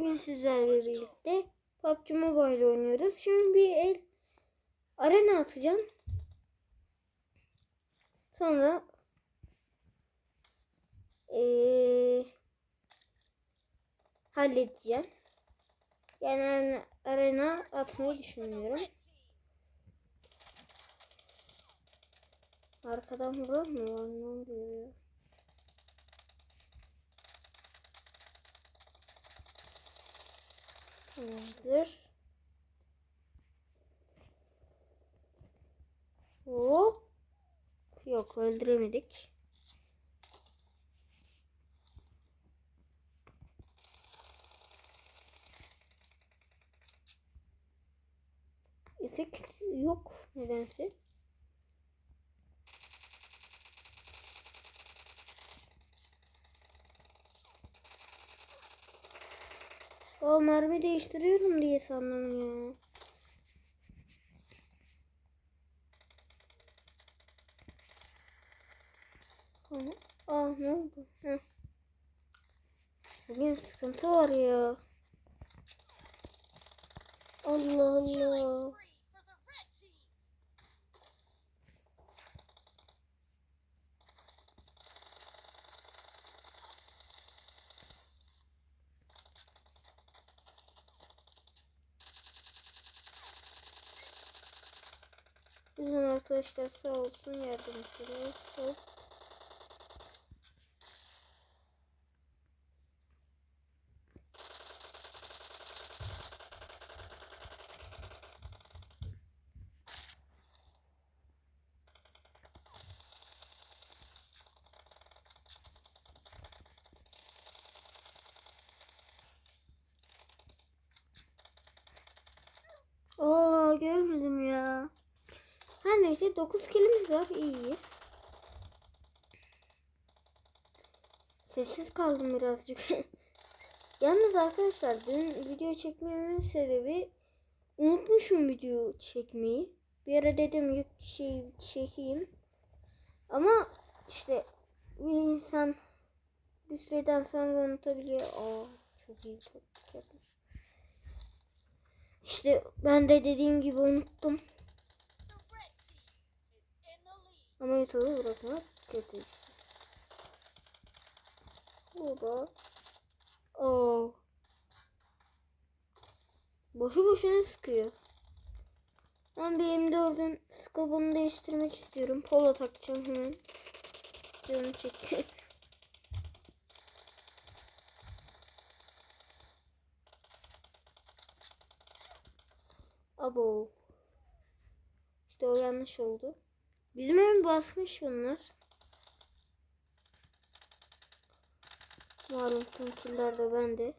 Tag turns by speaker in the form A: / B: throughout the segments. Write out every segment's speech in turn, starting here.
A: Bugün sizlerle birlikte PUBG Mobile oynuyoruz. Şimdi bir el arena atacağım. Sonra eee halledeceğim. Yani arena, atmayı düşünmüyorum. Arkadan vurar mı? ya? Ne oluyor Tamamdır. Hop. Yok öldüremedik. Efekt yok nedense. Aa mermi değiştiriyorum diye sandım ya. Aa, aa ne oldu? Heh. Bugün sıkıntı var ya. Allah Allah. Bizim arkadaşlar sağ olsun yardım ediyoruz. Çok. Aa. Her neyse 9 kilimiz var. iyiyiz. Sessiz kaldım birazcık. Yalnız arkadaşlar dün video çekmemin sebebi unutmuşum video çekmeyi. Bir ara dedim yük şey çekeyim. Ama işte bir insan bir süreden sonra unutabiliyor. Aa çok iyi çok yapmış. İşte ben de dediğim gibi unuttum. Ama YouTube'u bırakmak kötü işte. Burada. Oo. Boşu boşuna sıkıyor. Ben bir M4'ün skobunu değiştirmek istiyorum. Polo takacağım hemen. Canım çekti. Abo. İşte o yanlış oldu. Bizim ev basmış bunlar. Malum killer de bende.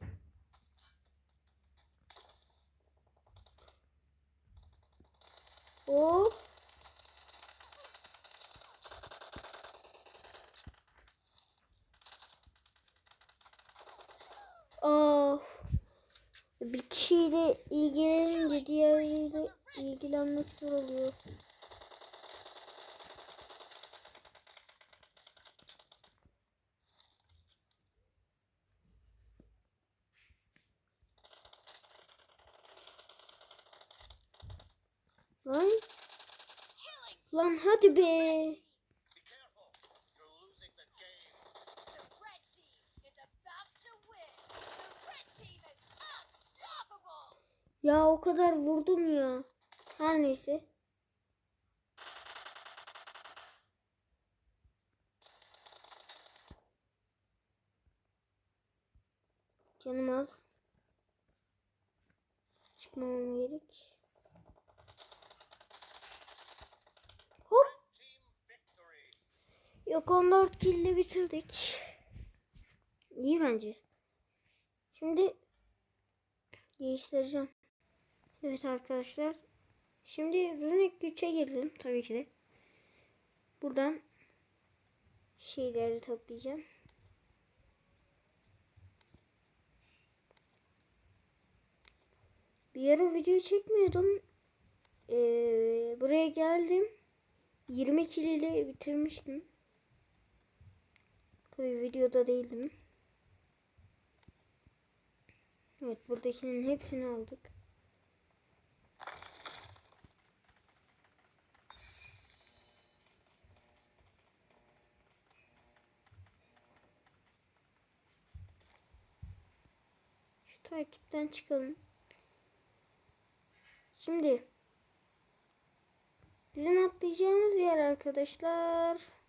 B: Red team is unstoppable.
A: Ya o kadar vurdum ya. Her neyse. Canım az. Çıkmamam gerek. Yok 14 killle bitirdik. İyi bence. Şimdi değiştireceğim. Evet arkadaşlar. Şimdi runik güçe girdim tabii ki de. Buradan şeyleri toplayacağım. Bir ara video çekmiyordum. Ee, buraya geldim. 20 kilo ile bitirmiştim. Tabii videoda değildim. Evet buradakinin hepsini aldık. Şu takipten çıkalım. Şimdi bizim atlayacağımız yer arkadaşlar.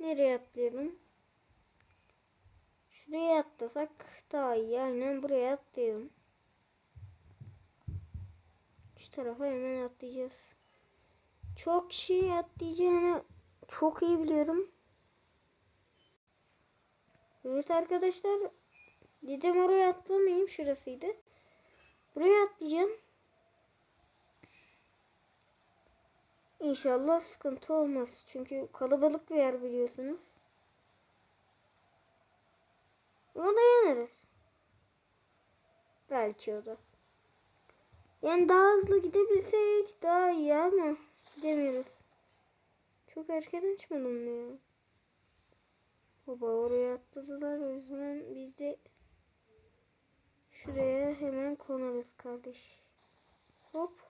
A: Nereye atlayalım? Şuraya atlasak daha iyi. Aynen buraya atlayalım. Şu tarafa hemen atlayacağız. Çok şey atlayacağını çok iyi biliyorum. Evet arkadaşlar. Dedim oraya atlamayayım. Şurasıydı. Buraya atlayacağım. İnşallah sıkıntı olmaz. Çünkü kalabalık bir yer biliyorsunuz. Ama dayanırız. Belki o da. Yani daha hızlı gidebilsek daha iyi ama gidemiyoruz. Çok erken açmadım ya? Baba oraya atladılar o yüzden biz de şuraya hemen konarız kardeş. Hop.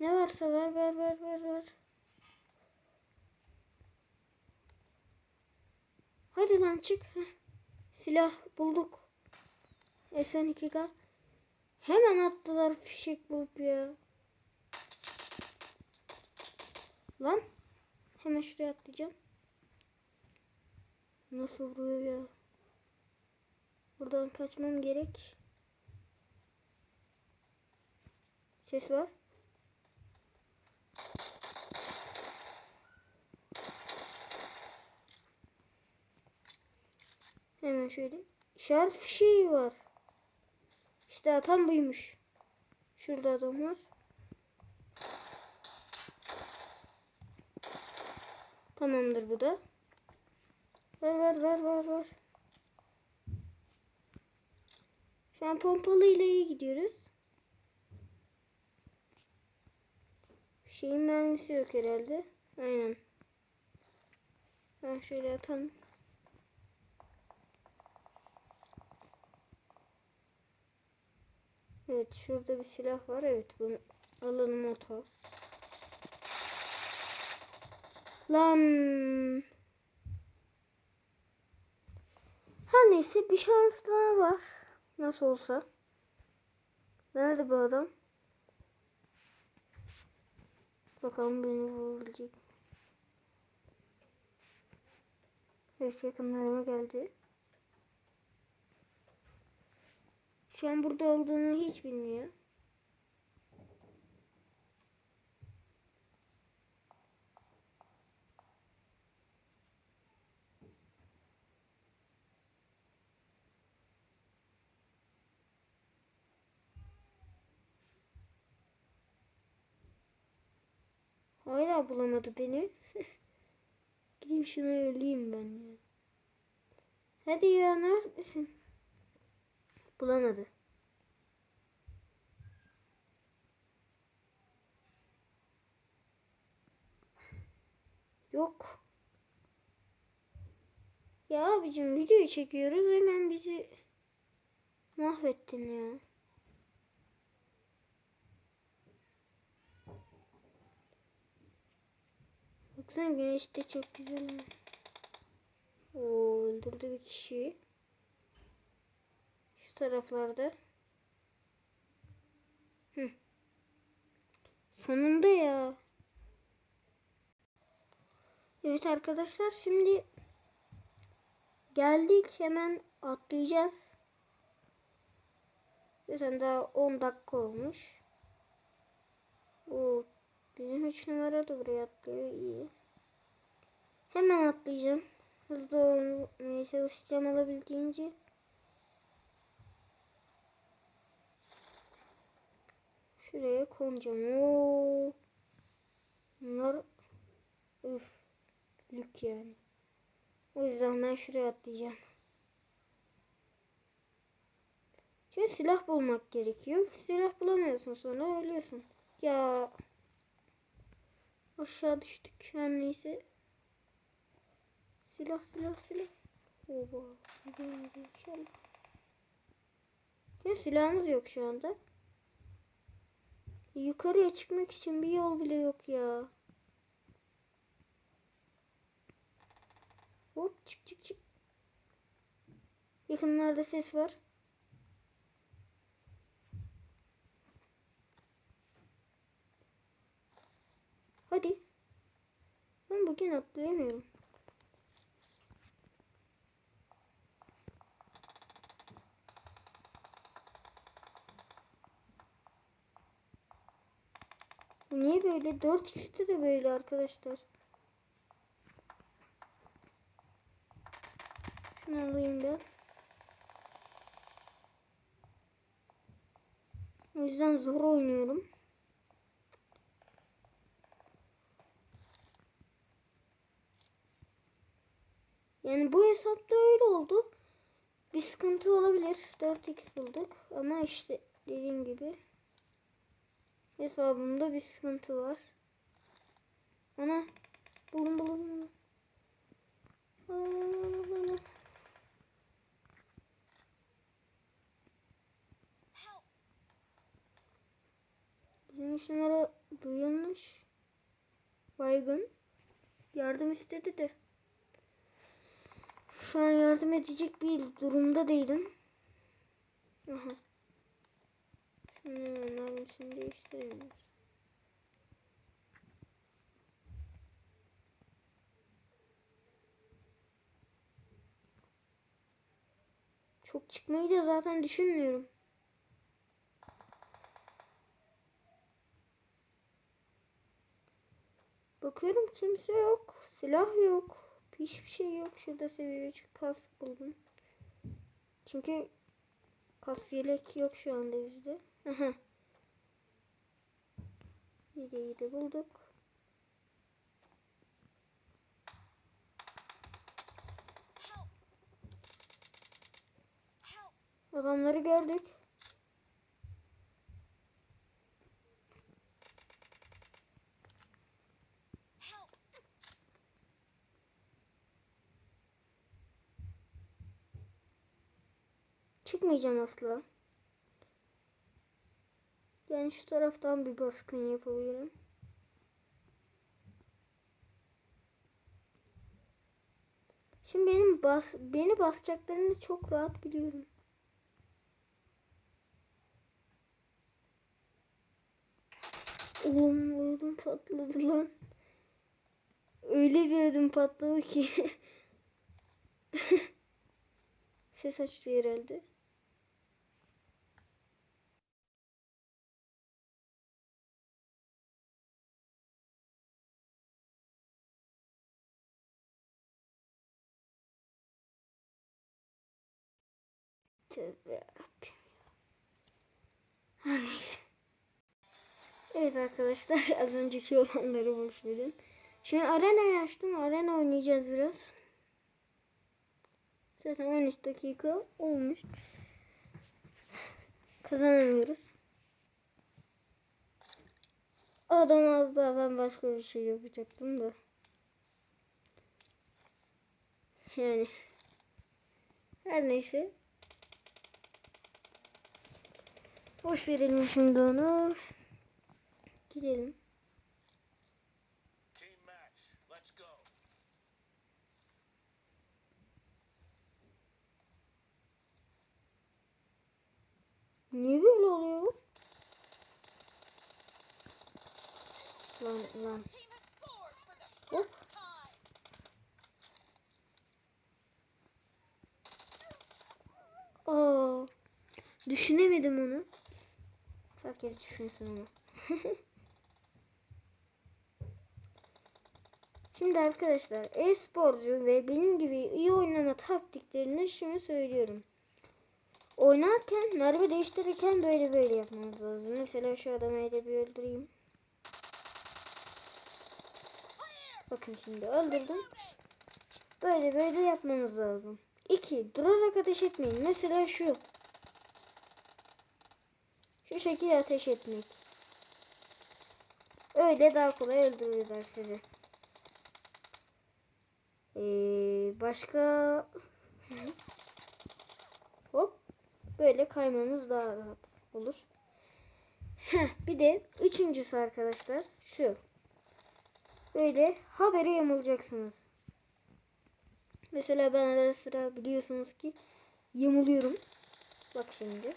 A: Ne varsa ver ver ver ver ver. Hadi lan çık. Silah bulduk. SN2K. Hemen attılar fişek bulup ya. Lan. Hemen şuraya atlayacağım. Nasıl vuruyor ya. Buradan kaçmam gerek. Ses var. Hemen şöyle. İşaret fişeği var. İşte atan buymuş. Şurada adam var. Tamamdır bu da. Ver ver ver ver ver. Şu an pompalı ile iyi gidiyoruz. Şeyin mermisi yok herhalde. Aynen. Ben şöyle atalım. Evet şurada bir silah var. Evet bunu alalım motor. Lan. Her neyse bir şans daha var. Nasıl olsa. Nerede bu adam? Bakalım beni mi? Evet yakınlarıma geldi. Şu an burada olduğunu hiç bilmiyor. Hala bulamadı beni. Gideyim şunu öleyim ben ya. Hadi ya neredesin? Bulamadı. Yok. Ya abicim videoyu çekiyoruz hemen bizi mahvettin ya. Baksana güneş de çok güzel. Oo öldürdü bir kişiyi. Taraflarda. Hı. Sonunda ya. Evet arkadaşlar şimdi geldik hemen atlayacağız. Zaten daha 10 dakika olmuş. O bizim 3 numara da buraya atlıyor iyi. Hemen atlayacağım. Hızlı olmaya çalışacağım olabildiğince. Şuraya konacağım. Bunlar üf lük yani. O yüzden ben şuraya atlayacağım. Çünkü silah bulmak gerekiyor. Silah bulamıyorsun sonra ölüyorsun. Ya aşağı düştük her neyse. Silah silah silah. Oba. Bizi silahımız yok şu anda. Yukarıya çıkmak için bir yol bile yok ya. Hop çık çık çık. Yakınlarda ses var. Hadi. Ben bugün atlayamıyorum. Niye böyle? 4x'te de böyle arkadaşlar. Şunu alayım ben. O yüzden zor oynuyorum. Yani bu hesapta öyle oldu. Bir sıkıntı olabilir. 4x bulduk. Ama işte dediğim gibi hesabımda bir sıkıntı var. Ana bulun bulun! Bizim bu yanlış. Baygın. Yardım istedi de. Şu an yardım edecek bir durumda değilim. Aha. Şimdi mermisini değiştiremiyoruz. Çok çıkmayı da zaten düşünmüyorum. Bakıyorum kimse yok. Silah yok. Hiçbir şey yok. Şurada seviye 3 kask buldum. Çünkü kas yelek yok şu anda bizde. Aha. Yedeği de bulduk. Adamları gördük. Çıkmayacağım asla. Yani şu taraftan bir baskın yapabilirim. Şimdi benim bas beni basacaklarını çok rahat biliyorum. Oğlum ödüm patladı lan. Öyle bir ödüm patladı ki. Ses açtı herhalde. Tövbe yarabbim. Her neyse. Evet arkadaşlar az önceki olanları boş verin. Şimdi arenayı açtım. Arena oynayacağız biraz. Zaten 13 dakika olmuş. Kazanamıyoruz. Adam az daha ben başka bir şey yapacaktım da. Yani. Her neyse. Boş verelim şimdi onu. Gidelim.
C: Team match. Let's go.
A: Niye böyle oluyor? Lan lan. Hop. Aa, düşünemedim onu. Herkes düşünsün onu. Şimdi arkadaşlar e-sporcu ve benim gibi iyi oynama taktiklerini şimdi söylüyorum. Oynarken mermi değiştirirken böyle böyle yapmanız lazım. Mesela şu adamı öyle bir öldüreyim. Bakın şimdi öldürdüm. Böyle böyle yapmanız lazım. 2. Durarak ateş etmeyin. Mesela şu. Şu şekilde ateş etmek. Öyle daha kolay öldürürler sizi. Ee, başka. Hop. Böyle kaymanız daha rahat olur. Heh, bir de üçüncüsü arkadaşlar şu. Böyle habere yamulacaksınız. Mesela ben ara sıra biliyorsunuz ki yamuluyorum. Bak şimdi.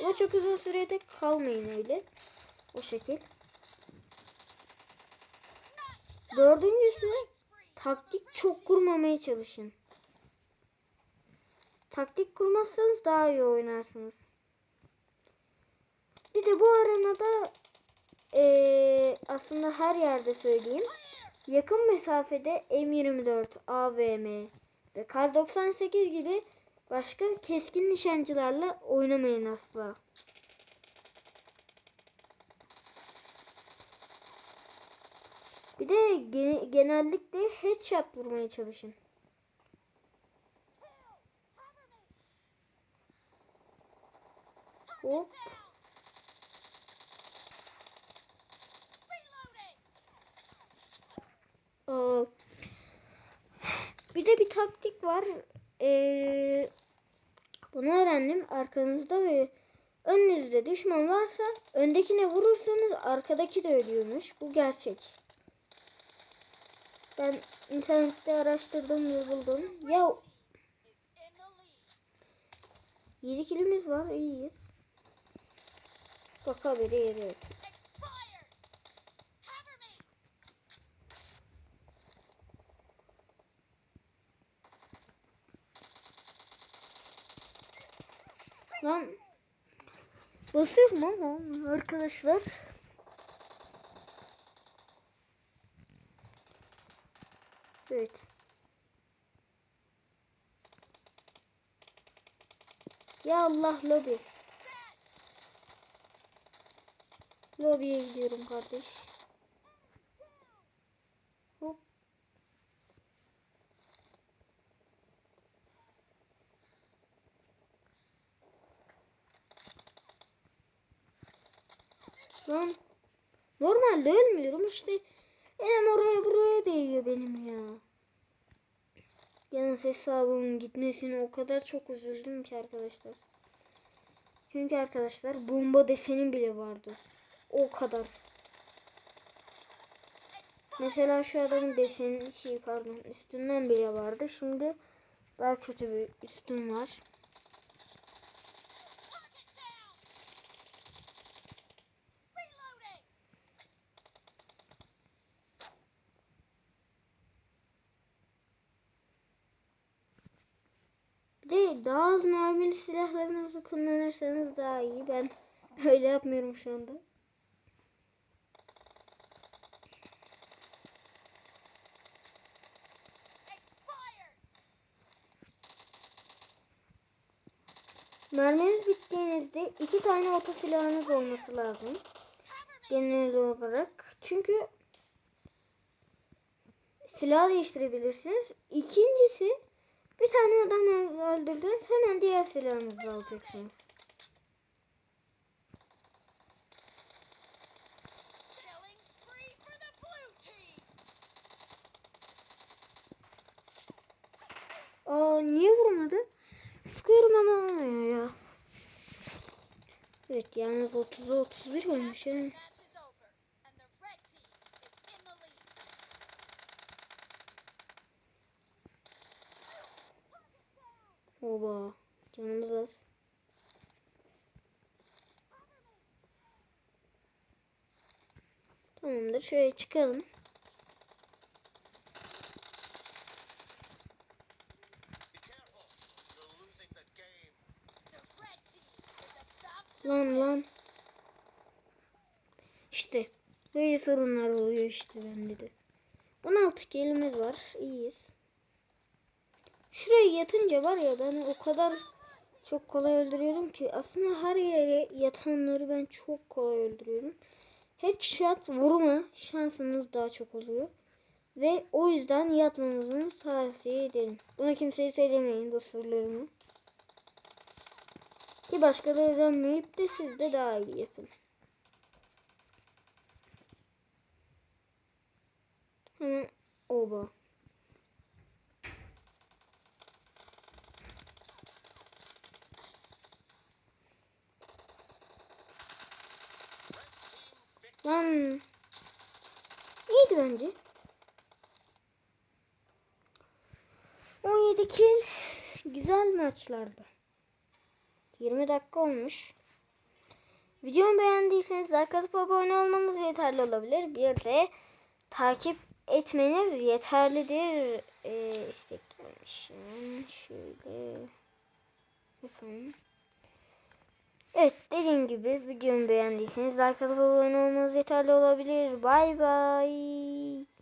A: Ama çok uzun sürede kalmayın öyle. O şekil. Dördüncüsü taktik çok kurmamaya çalışın. Taktik kurmazsanız daha iyi oynarsınız. Bir de bu arenada eee, aslında her yerde söyleyeyim. Yakın mesafede M24, AVM ve Kar 98 gibi başka keskin nişancılarla oynamayın asla. Bir de ge- genellikle headshot vurmaya çalışın. Hop. Aa, bir de bir taktik var. Ee, bunu öğrendim. Arkanızda ve önünüzde düşman varsa öndekine vurursanız arkadaki de ölüyormuş. Bu gerçek. Ben internette araştırdım ve buldum. Ya
B: Is in the lead.
A: 7 kilimiz var. iyiyiz. Yeri evet. Lan basıyorum ama arkadaşlar. Evet. Ya Allah lobi. Lobiye gidiyorum kardeş. Hop. Lan normalde ölmüyorum işte elim oraya buraya değiyor benim ya. Yalnız hesabımın gitmesine o kadar çok üzüldüm ki arkadaşlar. Çünkü arkadaşlar bomba desenim bile vardı. O kadar. Mesela şu adamın deseni şey pardon üstünden bile vardı. Şimdi daha kötü bir üstün var.
B: Target down. Reloading.
A: Bir de daha az mermili silahlarınızı kullanırsanız daha iyi. Ben öyle yapmıyorum şu anda. Merminiz bittiğinizde iki tane oto silahınız olması lazım. Genel olarak. Çünkü silah değiştirebilirsiniz. İkincisi bir tane adam öldürdünüz hemen diğer silahınızı alacaksınız. Aa niye vurmadı? Sıkıyorum ama olmuyor ya. Evet yalnız 30'a 31 olmuş yani. Oba canımız az. Tamamdır şöyle çıkalım. Lan lan. İşte böyle sorunlar oluyor işte bende de. 16 kelimiz var. iyiyiz. Şuraya yatınca var ya ben o kadar çok kolay öldürüyorum ki aslında her yere yatanları ben çok kolay öldürüyorum. Headshot vurma şansınız daha çok oluyor. Ve o yüzden yatmanızı tavsiye ederim. Buna kimseye söylemeyin bu sırlarımı. Ki başkaları öğrenmeyip de siz de daha iyi yapın. Hemen oba. Yani iyiydi bence. 17 kill güzel maçlardı. 20 dakika olmuş. Videomu beğendiyseniz like atıp abone olmanız yeterli olabilir. Bir de takip etmeniz yeterlidir. Ee, istek gelmiş. Şöyle yapalım. Evet dediğim gibi videomu beğendiyseniz like atıp abone olmanız yeterli olabilir. Bay bay.